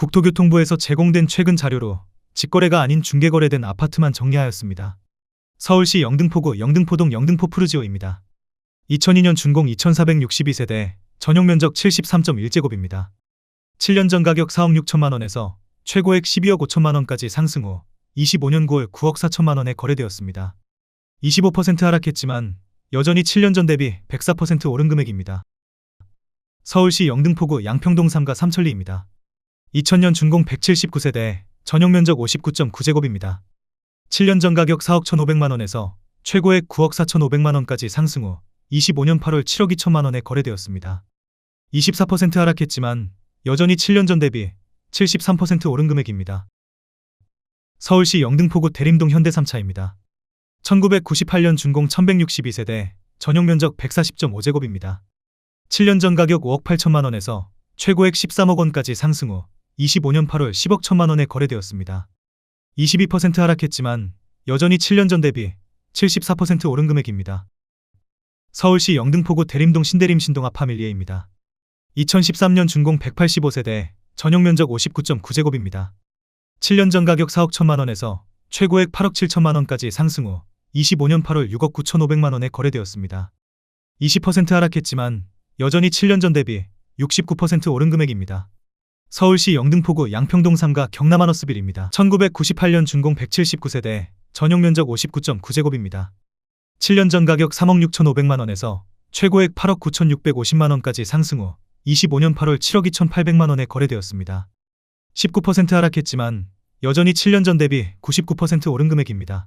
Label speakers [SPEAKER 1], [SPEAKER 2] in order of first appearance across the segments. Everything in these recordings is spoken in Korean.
[SPEAKER 1] 국토교통부에서 제공된 최근 자료로 직거래가 아닌 중개거래된 아파트만 정리하였습니다. 서울시 영등포구 영등포동 영등포 푸르지오입니다. 2002년 준공 2462세대, 전용 면적 73.1제곱입니다. 7년 전 가격 4억 6천만 원에서 최고액 12억 5천만 원까지 상승 후 25년 9월 9억 4천만 원에 거래되었습니다. 25% 하락했지만 여전히 7년 전 대비 104% 오른 금액입니다. 서울시 영등포구 양평동 3가 삼천리입니다. 2000년 준공 179세대, 전용 면적 59.9제곱입니다. 7년 전 가격 4억 1,500만 원에서 최고액 9억 4,500만 원까지 상승 후 25년 8월 7억 2천만 원에 거래되었습니다. 24% 하락했지만 여전히 7년 전 대비 73% 오른 금액입니다. 서울시 영등포구 대림동 현대 3차입니다. 1998년 준공 1162세대, 전용 면적 140.5제곱입니다. 7년 전 가격 5억 8천만 원에서 최고액 13억 원까지 상승 후 25년 8월 10억 천만 원에 거래되었습니다. 22% 하락했지만 여전히 7년 전 대비 74% 오른 금액입니다. 서울시 영등포구 대림동 신대림 신동 아 파밀리에입니다. 2013년 준공 185세대, 전용 면적 59.9제곱입니다. 7년 전 가격 4억 1천만 원에서 최고액 8억 7천만 원까지 상승 후 25년 8월 6억 9천5백만 원에 거래되었습니다. 20% 하락했지만 여전히 7년 전 대비 69% 오른 금액입니다. 서울시 영등포구 양평동 3가 경남 하너스빌입니다. 1998년 준공 179세대, 전용 면적 59.9제곱입니다. 7년 전 가격 3억 6천5백만 원에서 최고액 8억 9천6백오십만 원까지 상승 후 25년 8월 7억 2천8백만 원에 거래되었습니다. 19% 하락했지만 여전히 7년 전 대비 99% 오른 금액입니다.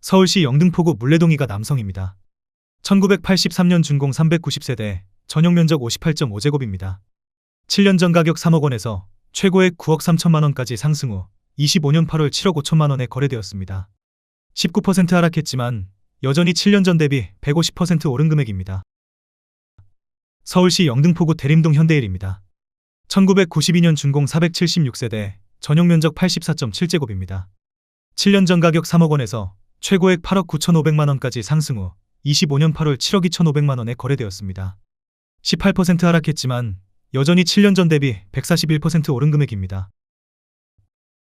[SPEAKER 1] 서울시 영등포구 물레동이가 남성입니다. 1983년 준공 390세대, 전용 면적 58.5제곱입니다. 7년 전 가격 3억 원에서 최고액 9억 3천만 원까지 상승 후 25년 8월 7억 5천만 원에 거래되었습니다. 19% 하락했지만 여전히 7년 전 대비 150% 오른 금액입니다. 서울시 영등포구 대림동 현대일입니다. 1992년 준공 476세대, 전용 면적 84.7제곱입니다. 7년 전 가격 3억 원에서 최고액 8억 9천5백만 원까지 상승 후 25년 8월 7억 2천5백만 원에 거래되었습니다. 18% 하락했지만 여전히 7년 전 대비 141% 오른 금액입니다.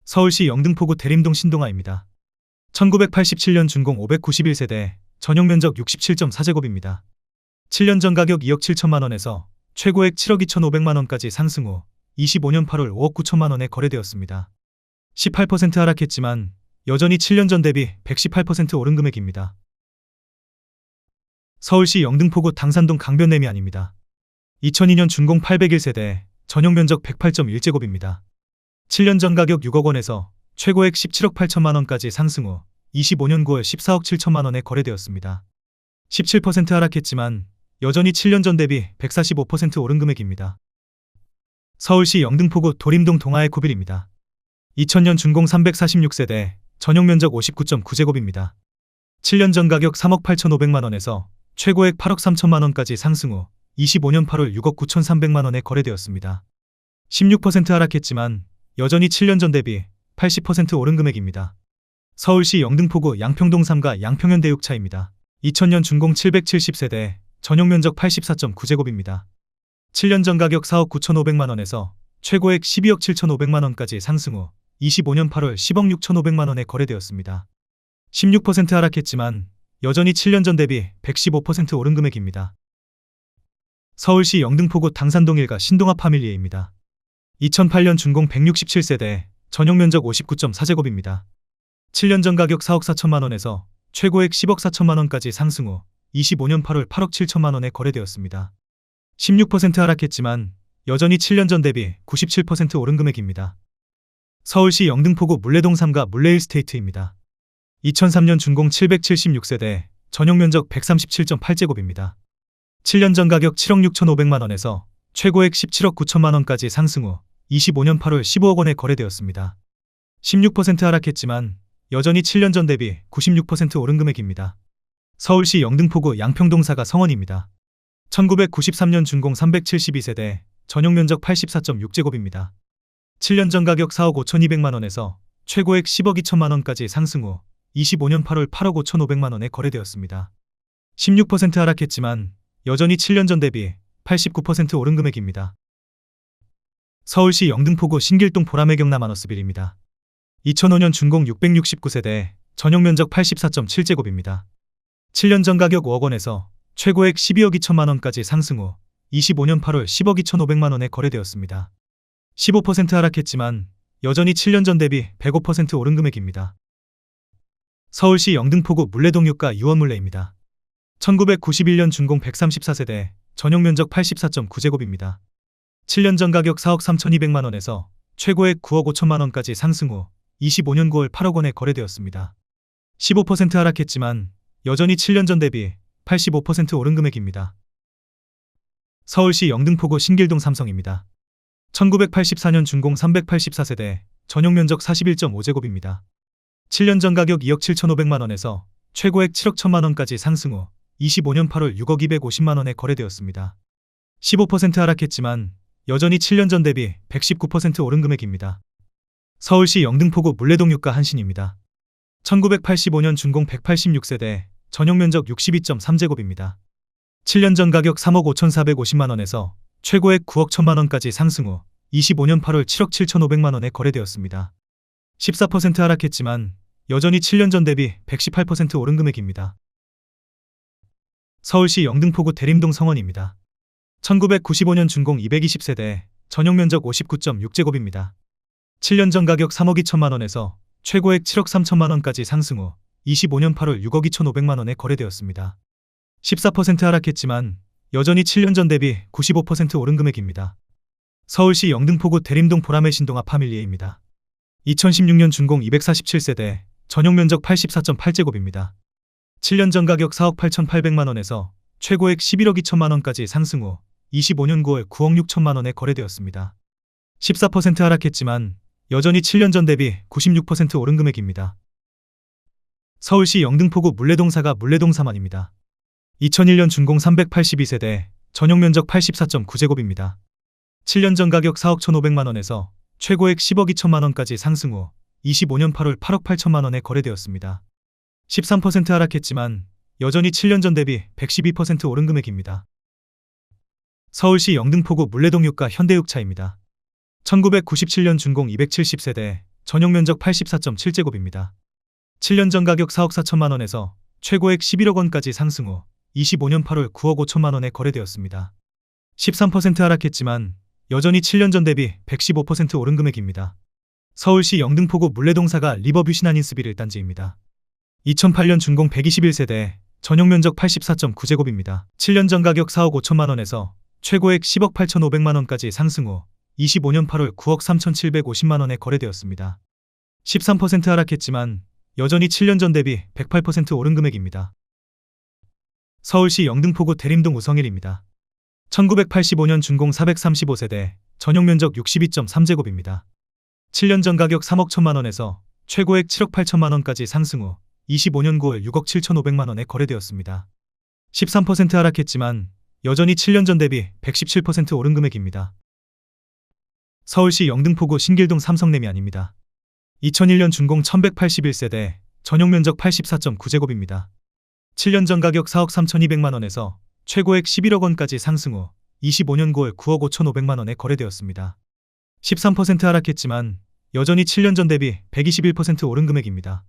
[SPEAKER 1] 서울시 영등포구 대림동 신동아입니다. 1987년 준공 591세대, 전용 면적 67.4제곱입니다. 7년 전 가격 2억 7천만 원에서 최고액 7억 2천5백만 원까지 상승 후 25년 8월 5억 9천만 원에 거래되었습니다. 18% 하락했지만 여전히 7년 전 대비 118% 오른 금액입니다. 서울시 영등포구 당산동 강변내미안입니다. 2002년 준공 801세대, 전용 면적 108.1제곱입니다. 7년 전 가격 6억 원에서 최고액 17억 8천만 원까지 상승 후 25년 9월 14억 7천만 원에 거래되었습니다. 17% 하락했지만 여전히 7년 전 대비 145% 오른 금액입니다. 서울시 영등포구 도림동 동아의 구빌입니다. 2000년 준공 346세대, 전용 면적 59.9제곱입니다. 7년 전 가격 3억 8천5백만 원에서 최고액 8억 3천만 원까지 상승 후 25년 8월 6억 9천3백만 원에 거래되었습니다. 16% 하락했지만 여전히 7년 전 대비 80% 오른 금액입니다. 서울시 영등포구 양평동 3가 양평현 대육차입니다. 2000년 준공 770세대, 전용 면적 84.9제곱입니다. 7년 전 가격 4억 9천5백만 원에서 최고액 12억 7천5백만 원까지 상승 후 25년 8월 10억 6천5백만 원에 거래되었습니다. 16% 하락했지만 여전히 7년 전 대비 115% 오른 금액입니다. 서울시 영등포구 당산동 일가 신동아 파밀리에입니다. 2008년 준공 167세대, 전용 면적 59.4제곱입니다. 7년 전 가격 4억 4천만 원에서 최고액 10억 4천만 원까지 상승 후 25년 8월 8억 7천만 원에 거래되었습니다. 16% 하락했지만 여전히 7년 전 대비 97% 오른 금액입니다. 서울시 영등포구 물레동 3가 물레일스테이트입니다. 2003년 준공 776세대, 전용 면적 137.8제곱입니다. 7년 전 가격 7억 6천5백만 원에서 최고액 17억 9천만 원까지 상승 후 25년 8월 15억 원에 거래되었습니다. 16% 하락했지만 여전히 7년 전 대비 96% 오른 금액입니다. 서울시 영등포구 양평동사가 성원입니다. 1993년 준공 372세대, 전용 면적 84.6제곱입니다. 7년 전 가격 4억 5천2백만 원에서 최고액 10억 2천만 원까지 상승 후 25년 8월 8억 5천5백만 원에 거래되었습니다. 16% 하락했지만 여전히 7년 전 대비 89% 오른 금액입니다. 서울시 영등포구 신길동 보라매 경 남 아너스빌입니다. 2005년 준공 669세대, 전용 면적 84.7제곱입니다. 7년 전 가격 5억 원에서 최고액 12억 2천만 원까지 상승 후 25년 8월 10억 2,500만 원에 거래되었습니다. 15% 하락했지만 여전히 7년 전 대비 105% 오른 금액입니다. 서울시 영등포구 물레동 유가 유원물레입니다. 1991년 준공 134세대, 전용 면적 84.9제곱입니다. 7년 전 가격 4억 3,200만 원에서 최고액 9억 5천만 원까지 상승 후 25년 9월 8억 원에 거래되었습니다. 15% 하락했지만 여전히 7년 전 대비 85% 오른 금액입니다. 서울시 영등포구 신길동 삼성입니다. 1984년 준공 384세대, 전용 면적 41.5제곱입니다. 7년 전 가격 2억 7,500만 원에서 최고액 7억 1천만 원까지 상승 후 25년 8월 6억 250만 원에 거래되었습니다. 15% 하락했지만 여전히 7년 전 대비 119% 오른 금액입니다. 서울시 영등포구 물레동 유가 한신입니다. 1985년 준공 186세대, 전용 면적 62.3제곱입니다. 7년 전 가격 3억 5,450만 원에서 최고액 9억 1천만 원까지 상승 후 25년 8월 7억 7,500만 원에 거래되었습니다. 14% 하락했지만 여전히 7년 전 대비 118% 오른 금액입니다. 서울시 영등포구 대림동 성원입니다. 1995년 준공 220세대, 전용 면적 59.6제곱입니다. 7년 전 가격 3억 2천만 원에서 최고액 7억 3천만 원까지 상승 후 25년 8월 6억 2,500만 원에 거래되었습니다. 14% 하락했지만 여전히 7년 전 대비 95% 오른 금액입니다. 서울시 영등포구 대림동 보라매 신동아 파밀리에입니다. 2016년 준공 247세대, 전용 면적 84.8제곱입니다. 7년 전 가격 4억 8,800만 원에서 최고액 11억 2천만 원까지 상승 후 25년 9월 9억 6천만 원에 거래되었습니다. 14% 하락했지만 여전히 7년 전 대비 96% 오른 금액입니다. 서울시 영등포구 물레동사가 물레동사만입니다. 2001년 준공 382세대, 전용 면적 84.9제곱입니다. 7년 전 가격 4억 1,500만 원에서 최고액 10억 2천만 원까지 상승 후 25년 8월 8억 8천만 원에 거래되었습니다. 13% 하락했지만 여전히 7년 전 대비 112% 오른 금액입니다. 서울시 영등포구 물레동 유가 현대육차입니다. 1997년 준공 270세대, 전용 면적 84.7제곱입니다. 7년 전 가격 4억 4천만 원에서 최고액 11억 원까지 상승 후 25년 8월 9억 5천만 원에 거래되었습니다. 13% 하락했지만 여전히 7년 전 대비 115% 오른 금액입니다. 서울시 영등포구 물레동사가 리버뷰 신한인스빌 1단지입니다. 2008년 준공 121세대, 전용 면적 84.9제곱입니다. 7년 전 가격 4억 5천만 원에서 최고액 10억 8,500만 원까지 상승 후 25년 8월 9억 3,750만 원에 거래되었습니다. 13% 하락했지만 여전히 7년 전 대비 108% 오른 금액입니다. 서울시 영등포구 대림동 우성일입니다. 1985년 준공 435세대, 전용 면적 62.3제곱입니다. 7년 전 가격 3억 1천만 원에서 최고액 7억 8천만 원까지 상승 후 25년 9월 6억 7,500만 원에 거래되었습니다. 13% 하락했지만 여전히 7년 전 대비 117% 오른 금액입니다. 서울시 영등포구 신길동 삼성내미 아닙니다. 2001년 준공 1181세대, 전용 면적 84.9제곱입니다. 7년 전 가격 4억 3,200만 원에서 최고액 11억 원까지 상승 후 25년 9월 9억 5,500만 원에 거래되었습니다. 13% 하락했지만 여전히 7년 전 대비 121% 오른 금액입니다.